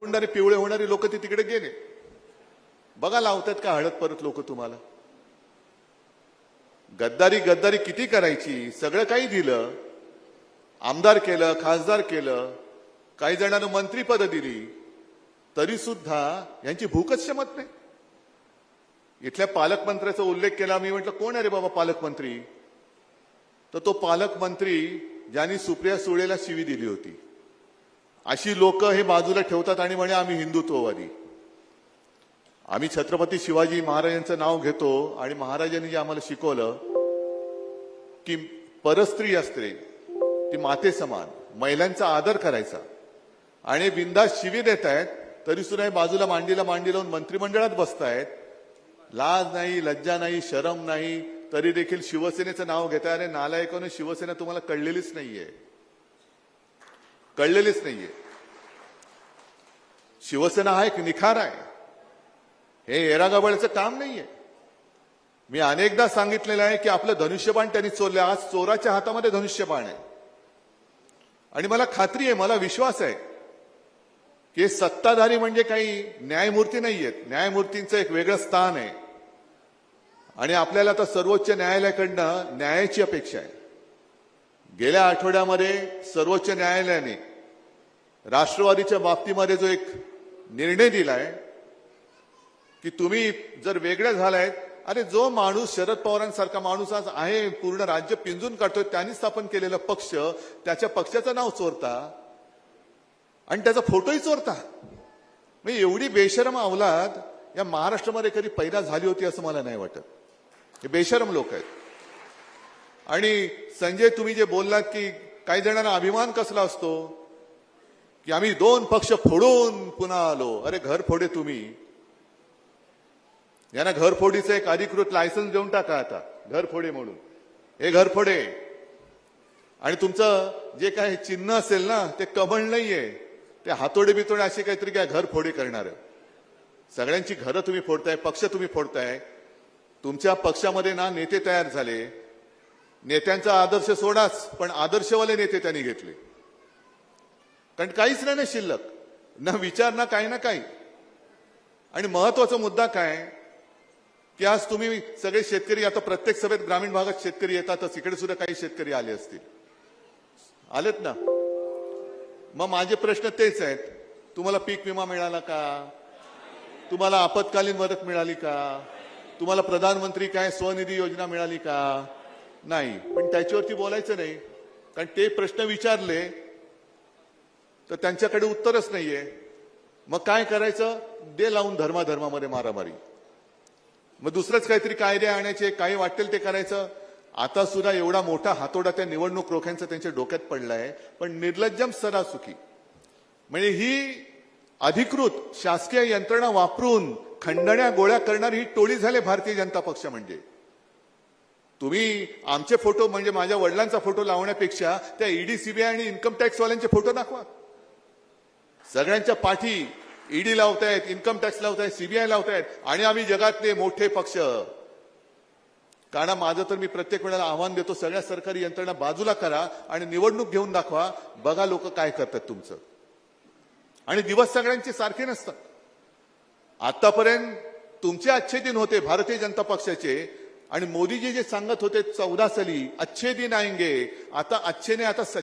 कुंडाने पिवळे होणारी लोक ते तिकडे गेले. बघा लावतात का हळद परत लोक तुम्हाला? गद्दारी गद्दारी किती करायची? सगळं काही दिलं. आमदार केलं खासदार केलं. काही जणांना मंत्रीपद दिली. तरी सुद्धा यांची भूकच शमत नाही. इथल्या पालकमंत्र्याचा उल्लेख केला. मी म्हटलं कोण आहे रे बाबा पालकमंत्री? तर तो पालकमंत्री ज्यांनी सुप्रिया सुळेला शिवी दिली होती. अशी लोक हे बाजूला ठेवतात आणि म्हणे आम्ही हिंदुत्ववादी. आम्ही छत्रपती शिवाजी महाराजांचं नाव घेतो आणि महाराजांनी जे आम्हाला शिकवलं की परस्त्री असते ती माते समान महिलांचा आदर करायचा. आणि बिंदास शिवी देत आहेत तरी सुद्धा बाजूला मांडीला मांडी लावून मंत्रिमंडळात बसतायत लाज नाही लज्जा नाही शरम नाही तरी देखील शिवसेनेचं नाव घेताय अरे नालायकाने शिवसेना तुम्हाला कळलेलीच नाहीये. कळलेलीच नाहीये. शिवसेना हा एक निखार आहे. हे एरागाबळचं काम नाहीये. मी अनेकदा सांगितलेलं आहे की आपलं धनुष्यबाण त्यांनी चोरलं आज चोराच्या हातामध्ये धनुष्यबाण आहे. आणि मला खात्री आहे मला विश्वास आहे की सत्ताधारी म्हणजे काही न्यायमूर्ती नाहीयेत. न्यायमूर्तींचं एक वेगळं स्थान आहे. आणि आपल्याला आता सर्वोच्च न्यायालयाकडनं न्यायाची अपेक्षा आहे. गेल्या आठवड्यामध्ये सर्वोच्च न्यायालयाने राष्ट्रवादीच्या बाबतीमध्ये जो एक निर्णय दिलाय की तुम्ही जर वेगळ्या झालाय अरे जो माणूस शरद पवारांसारखा माणूस आज आहे पूर्ण राज्य पिंजून काढतोय त्यांनी स्थापन केलेला पक्ष त्याच्या पक्षाचं नाव चोरता आणि त्याचा फोटोही चोरता. म्हणजे एवढी बेशरम अवलाद या महाराष्ट्रामध्ये कधी पैदा झाली होती असं मला नाही वाटत. हे बेशरम लोक आहेत. आणि संजय तुम्ही जे बोललात की काही जणांना अभिमान कसला असतो? की आम्ही दोन पक्ष फोडून पुन्हा आलो. अरे घर फोडे तुम्ही. यांना घरफोडीचं एक अधिकृत लायसन्स देऊन टाका आता. घरफोडे म्हणून. हे घरफोडे आणि तुमचं जे काय चिन्ह असेल ना ते कमळ नाहीये. ते हातोडे बितोडे असे काहीतरी काय घरफोडी करणार सगळ्यांची घरं तुम्ही फोडताय पक्ष तुम्ही फोडताय. तुमच्या पक्षामध्ये ना नेते तयार झाले. नेत्यांचा आदर्श सोडाच पण आदर्शवाले नेते त्यांनी घेतले. कारण काहीच नाही ना शिल्लक. ना विचार ना काही ना काही. आणि महत्त्वाचा मुद्दा काय? की आज तुम्ही सगळे शेतकरी आता प्रत्येक सभेत ग्रामीण भागात शेतकरी येतातच इकडे सुद्धा काही शेतकरी आले असतील. आलेत ना? मग माझे प्रश्न तेच आहेत. तुम्हाला पीक विमा मिळाला का? तुम्हाला आपत्कालीन मदत मिळाली का? तुम्हाला प्रधानमंत्री काय स्वनिधी योजना मिळाली का? नाही. पण त्याच्यावरती बोलायचं नाही. कारण ते प्रश्न विचारले तर त्यांच्याकडे उत्तरच नाहीये. मग काय करायचं? दे लावून धर्माधर्मामध्ये मारामारी. मग दुसरंच काहीतरी कायदे आणायचे काही वाटेल ते करायचं. आता सुद्धा एवढा मोठा हातोडा त्या निवडणूक रोख्यांचा त्यांच्या डोक्यात पडलाय. पण निर्लज्जम सरासुखी म्हणजे ही अधिकृत शासकीय यंत्रणा वापरून खंडण्या गोळ्या करणारी ही टोळी झाले भारतीय जनता पक्ष म्हणजे. तुम्ही आमचे फोटो म्हणजे माझ्या वडिलांचा फोटो लावण्यापेक्षा त्या ईडी सीबीआय आणि इन्कम टॅक्सवाल्यांचे फोटो दाखवा. सगळ्यांच्या पाठी ईडी लावतायत इन्कम टॅक्स लावतायत सीबीआय लावतायत आणि आम्ही जगातले मोठे पक्ष. कारण माझं तर मी प्रत्येक वेळेला आव्हान देतो सगळ्या सरकारी यंत्रणा बाजूला करा आणि निवडणूक घेऊन दाखवा बघा लोक काय करतात तुमचं. आणि दिवस सगळ्यांचे सारखे नसतात. आतापर्यंत तुमचे अच्छे दिन होते भारतीय जनता पक्षाचे आणि मोदीजी जे सांगत होते चौदा साली अच्छे दिन आएंगे. आता अच्छेने आता